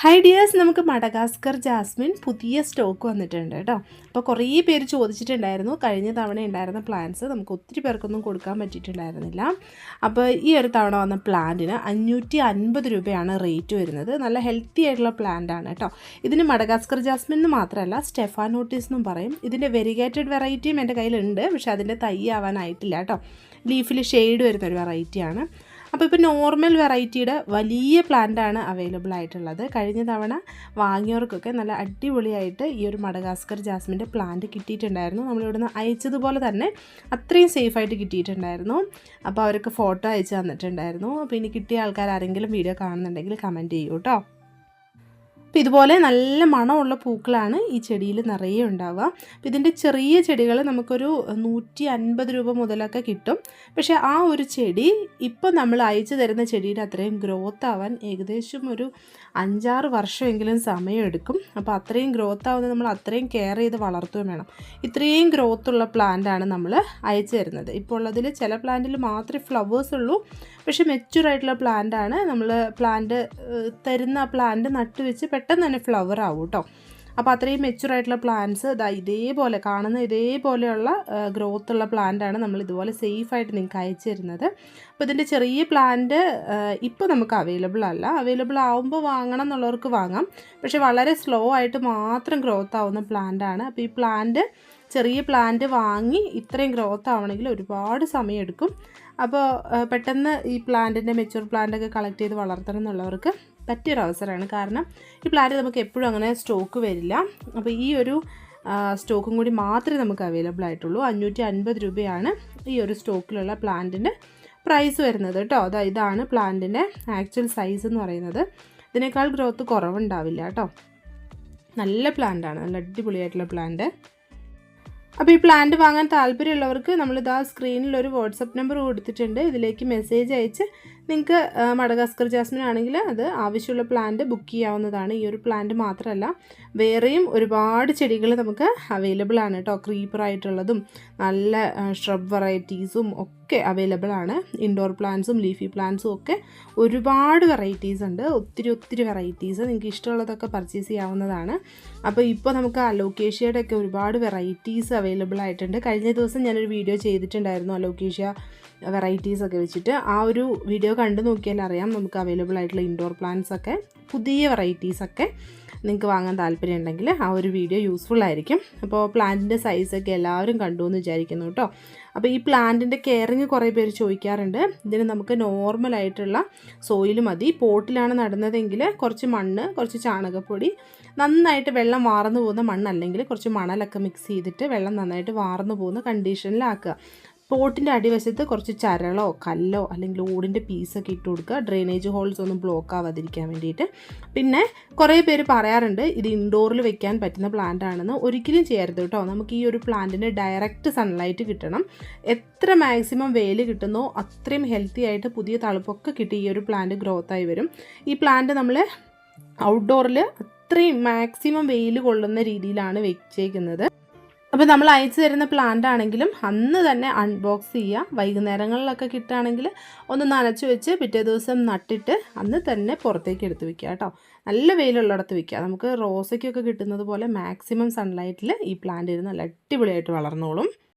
High dears നമുക്ക് Madagascar jasmine പുതിയ stock വന്നിട്ടുണ്ട് കേട്ടോ. അപ്പോൾ കുറേ പേര് ചോദിച്ചിട്ടുണ്ടായിരുന്നു. കഴിഞ്ഞ തവണ ഉണ്ടായിരുന്ന പ്ലാന്റ്സ് നമുക്ക് ഒത്തിരി പേർക്കൊന്നും കൊടുക്കാൻ പറ്റിയിട്ടുണ്ടായിരുന്നില്ല. അപ്പോൾ ഈ ഒരു തവണ വന്ന പ്ലാന്റിന് അഞ്ഞൂറ്റി അൻപത് രൂപയാണ് റേറ്റ് വരുന്നത്. നല്ല ഹെൽത്തി ആയിട്ടുള്ള പ്ലാന്റ് ആണ് കേട്ടോ. ഇതിന് മഡഗാസ്കർ ജാസ്മിൻ എന്ന് മാത്രമല്ല സ്റ്റെഫാനോട്ടീസ് എന്നും പറയും. ഇതിന്റെ വെരിഗേറ്റഡ് വെറൈറ്റിയും എന്റെ കയ്യിലുണ്ട്. പക്ഷേ അതിന്റെ തൈ ആവാനായിട്ടില്ല കേട്ടോ. ലീഫിൽ ഷെയ്ഡ് വരുന്ന ഒരു വെറൈറ്റിയാണ് അപ്പോൾ ഇപ്പോൾ നോർമൽ വെറൈറ്റിയുടെ വലിയ പ്ലാന്റാണ് അവൈലബിൾ ആയിട്ടുള്ളത്. കഴിഞ്ഞ തവണ വാങ്ങിയവർക്കൊക്കെ നല്ല അടിപൊളിയായിട്ട് ഈ ഒരു മഡഗാസ്കർ ജാസ്മിന്റെ പ്ലാന്റ് കിട്ടിയിട്ടുണ്ടായിരുന്നു. നമ്മളിവിടുന്ന് അയച്ചതുപോലെ തന്നെ അത്രയും സേഫായിട്ട് കിട്ടിയിട്ടുണ്ടായിരുന്നു. അപ്പോൾ അവർക്ക് ഫോട്ടോ അയച്ചു തന്നിട്ടുണ്ടായിരുന്നു. അപ്പോൾ ഇനി കിട്ടിയ ആൾക്കാർ ആരെങ്കിലും വീഡിയോ കാണുന്നുണ്ടെങ്കിൽ കമന്റ് ചെയ്യൂ കേട്ടോ അപ്പോൾ ഇതുപോലെ നല്ല മണമുള്ള പൂക്കളാണ് ഈ ചെടിയിൽ നിറയെ ഉണ്ടാവുക. അപ്പോൾ ഇതിന്റെ ചെറിയ ചെടികൾ നമുക്കൊരു നൂറ്റി അൻപത് രൂപ മുതലൊക്കെ കിട്ടും. പക്ഷേ ആ ഒരു ചെടി ഇപ്പോൾ നമ്മൾ അയച്ചു തരുന്ന ചെടിയുടെ അത്രയും ഗ്രോത്ത് ആവാൻ ഏകദേശം ഒരു അഞ്ചാറ് വർഷമെങ്കിലും സമയമെടുക്കും. അപ്പോൾ അത്രയും ഗ്രോത്ത് ആവുന്നത് നമ്മൾ അത്രയും കെയർ ചെയ്ത് വളർത്തുകയും വേണം. ഇത്രയും ഗ്രോത്തുള്ള പ്ലാന്റാണ് നമ്മൾ അയച്ചു തരുന്നത്. ഇപ്പോൾ ഉള്ളതിൽ ചില പ്ലാന്റിൽ മാത്രമേ ഫ്ലവേഴ്സ് ഉള്ളൂ. പക്ഷേ മെച്യൂർ ആയിട്ടുള്ള പ്ലാന്റാണ് നമ്മൾ പ്ലാന്റ് തരുന്ന പ്ലാന്റ് നട്ടുവെച്ച് പെട്ടെന്ന് തന്നെ ഫ്ലവർ ആവും കേട്ടോ അപ്പോൾ അത്രയും മെച്യൂർ ആയിട്ടുള്ള പ്ലാന്റ്സ് ഇതാ ഇതേപോലെ കാണുന്ന ഇതേപോലെയുള്ള ഗ്രോത്ത് ഉള്ള പ്ലാന്റാണ് നമ്മൾ ഇതുപോലെ സേഫായിട്ട് നിങ്ങൾക്ക് അയച്ചു തരുന്നത്. അപ്പോൾ ഇതിന്റെ ചെറിയ പ്ലാന്റ് ഇപ്പോൾ നമുക്ക് അവൈലബിൾ അല്ല. അവൈലബിൾ ആവുമ്പോൾ വാങ്ങണം എന്നുള്ളവർക്ക് വാങ്ങാം. പക്ഷേ വളരെ സ്ലോ ആയിട്ട് മാത്രം ഗ്രോത്ത് ആവുന്ന പ്ലാന്റാണ് അപ്പോൾ ഈ പ്ലാന്റ് ചെറിയ പ്ലാന്റ് വാങ്ങി ഇത്രയും ഗ്രോത്ത് ആവണമെങ്കിൽ ഒരുപാട് സമയമെടുക്കും അപ്പോൾ പെട്ടെന്ന് ഈ പ്ലാന്റിന്റെ മെച്യൂർ പ്ലാന്റൊക്കെ കളക്ട് ചെയ്ത് വളർത്തണം എന്നുള്ളവർക്ക് പറ്റിയൊരു അവസരമാണ്. കാരണം ഈ പ്ലാന്റ് നമുക്ക് എപ്പോഴും അങ്ങനെ സ്റ്റോക്ക് വരില്ല. അപ്പോൾ ഈ ഒരു സ്റ്റോക്കും കൂടി മാത്രമേ നമുക്ക് അവൈലബിൾ ആയിട്ടുള്ളൂ. അഞ്ഞൂറ്റി അൻപത് രൂപയാണ് ഈ ഒരു സ്റ്റോക്കിലുള്ള പ്ലാന്റിന്റെ പ്രൈസ് വരുന്നത് കേട്ടോ. അതാ ഇതാണ് പ്ലാന്റിന്റെ ആക്ച്വൽ സൈസ് എന്ന് പറയുന്നത്. ഇതിനേക്കാൾ ഗ്രോത്ത് കുറവുണ്ടാവില്ല കേട്ടോ. നല്ല പ്ലാന്റാണ് നല്ല അടിപൊളിയായിട്ടുള്ള പ്ലാന്റ് അപ്പോൾ ഈ പ്ലാന്റ് വാങ്ങാൻ താല്പര്യമുള്ളവർക്ക് നമ്മളിതാ സ്ക്രീനിൽ ഒരു വാട്സപ്പ് നമ്പർ കൊടുത്തിട്ടുണ്ട്. ഇതിലേക്ക് മെസ്സേജ് അയച്ച് നിങ്ങൾക്ക് മഡഗാസ്കർ ജാസ്മിൻ ആണെങ്കിൽ അത് ആവശ്യമുള്ള പ്ലാന്റ് ബുക്ക് ചെയ്യാവുന്നതാണ്. ഈ ഒരു പ്ലാന്റ് മാത്രമല്ല വേറെയും ഒരുപാട് ചെടികൾ നമുക്ക് അവൈലബിൾ ആണ് കേട്ടോ ക്രീപ്പർ ആയിട്ടുള്ളതും നല്ല ഷ്രബ് വെറൈറ്റീസും ഒക്കെ അവൈലബിൾ ആണ്. ഇൻഡോർ പ്ലാന്റ്സും ലീഫി പ്ലാന്റ്സും ഒക്കെ ഒരുപാട് വെറൈറ്റീസ് ഉണ്ട്. ഒത്തിരി ഒത്തിരി വെറൈറ്റീസ് നിങ്ങൾക്ക് ഇഷ്ടമുള്ളതൊക്കെ പർച്ചേസ് ചെയ്യാവുന്നതാണ്. അപ്പോൾ ഇപ്പോൾ നമുക്ക് അലോക്കേഷ്യയുടെ ഒക്കെ ഒരുപാട് വെറൈറ്റീസ് അവൈലബിൾ ആയിട്ടുണ്ട്. കഴിഞ്ഞ ദിവസം ഞാനൊരു വീഡിയോ ചെയ്തിട്ടുണ്ടായിരുന്നു അലോക്കേഷ്യ വെറൈറ്റീസ് ഒക്കെ വെച്ചിട്ട്. ആ ഒരു വീഡിയോ കണ്ടു നോക്കിയാൽ അറിയാം. നമുക്ക് അവൈലബിൾ ആയിട്ടുള്ള ഇൻഡോർ പ്ലാന്റ്സ് ഒക്കെ പുതിയ വെറൈറ്റീസ് ഒക്കെ നിങ്ങൾക്ക് വാങ്ങാൻ താല്പര്യം ഉണ്ടെങ്കിൽ ആ ഒരു വീഡിയോ യൂസ്ഫുൾ ആയിരിക്കും. അപ്പോൾ പ്ലാന്റിന്റെ സൈസൊക്കെ എല്ലാവരും കണ്ടു എന്ന് വിചാരിക്കുന്നു കേട്ടോ. അപ്പോൾ ഈ പ്ലാന്റിന്റെ കെയറിങ് കുറേ പേര് ചോദിക്കാറുണ്ട്. ഇതിന് നമുക്ക് നോർമലായിട്ടുള്ള സോയിൽ മതി. പോട്ടിലാണ് നടുന്നതെങ്കിൽ കുറച്ച് മണ്ണ് കുറച്ച് ചാണകപ്പൊടി നന്നായിട്ട് വെള്ളം വാർന്നു പോകുന്ന മണ്ണല്ലെങ്കിൽ കുറച്ച് മണലൊക്കെ മിക്സ് ചെയ്തിട്ട് വെള്ളം നന്നായിട്ട് വാർന്നു പോകുന്ന കണ്ടീഷനിലാക്കുക പോട്ടിന്റെ അടിവശത്ത് കുറച്ച് ചരളോ കല്ലോ അല്ലെങ്കിൽ ഓടിന്റെ പീസൊക്കെ ഇട്ട് കൊടുക്കുക. ഡ്രെയിനേജ് ഹോൾസ് ഒന്നും ബ്ലോക്ക് ആവാതിരിക്കാൻ വേണ്ടിയിട്ട്. പിന്നെ കുറേ പേര് പറയാറുണ്ട് ഇത് ഇൻഡോറിൽ വെക്കാൻ പറ്റുന്ന പ്ലാന്റ് ആണെന്ന്. ഒരിക്കലും ചെയ്യരുത് കേട്ടോ. നമുക്ക് ഈ ഒരു പ്ലാന്റിന് ഡയറക്റ്റ് സൺലൈറ്റ് കിട്ടണം. എത്ര മാക്സിമം വെയിൽ കിട്ടുന്നോ അത്രയും ഹെൽത്തി ആയിട്ട് പുതിയ തളുപ്പൊക്കെ കിട്ടി ഈ ഒരു പ്ലാന്റ് ഗ്രോത്ത് ആയി വരും. ഈ പ്ലാന്റ് നമ്മൾ ഔട്ട്ഡോറിൽ അത്രയും മാക്സിമം വെയിൽ കൊള്ളുന്ന രീതിയിലാണ് വെച്ചേക്കുന്നത്. അപ്പോൾ നമ്മൾ അയച്ചു തരുന്ന പ്ലാന്റ് ആണെങ്കിലും അന്ന് തന്നെ അൺബോക്സ് ചെയ്യുക വൈകുന്നേരങ്ങളിലൊക്കെ കിട്ടുകയാണെങ്കിൽ ഒന്ന് നനച്ച് വെച്ച് പിറ്റേ ദിവസം നട്ടിട്ട് അന്ന് തന്നെ പുറത്തേക്ക് എടുത്ത് വെക്കുക കേട്ടോ. നല്ല വെയിലുള്ളിടത്ത് വെക്കുക. നമുക്ക് റോസയ്ക്കൊക്കെ കിട്ടുന്നത് പോലെ മാക്സിമം സൺലൈറ്റിൽ ഈ പ്ലാന്റ് ഇരുന്ന് നല്ല അടിപൊളിയായിട്ട് വളർന്നോളും.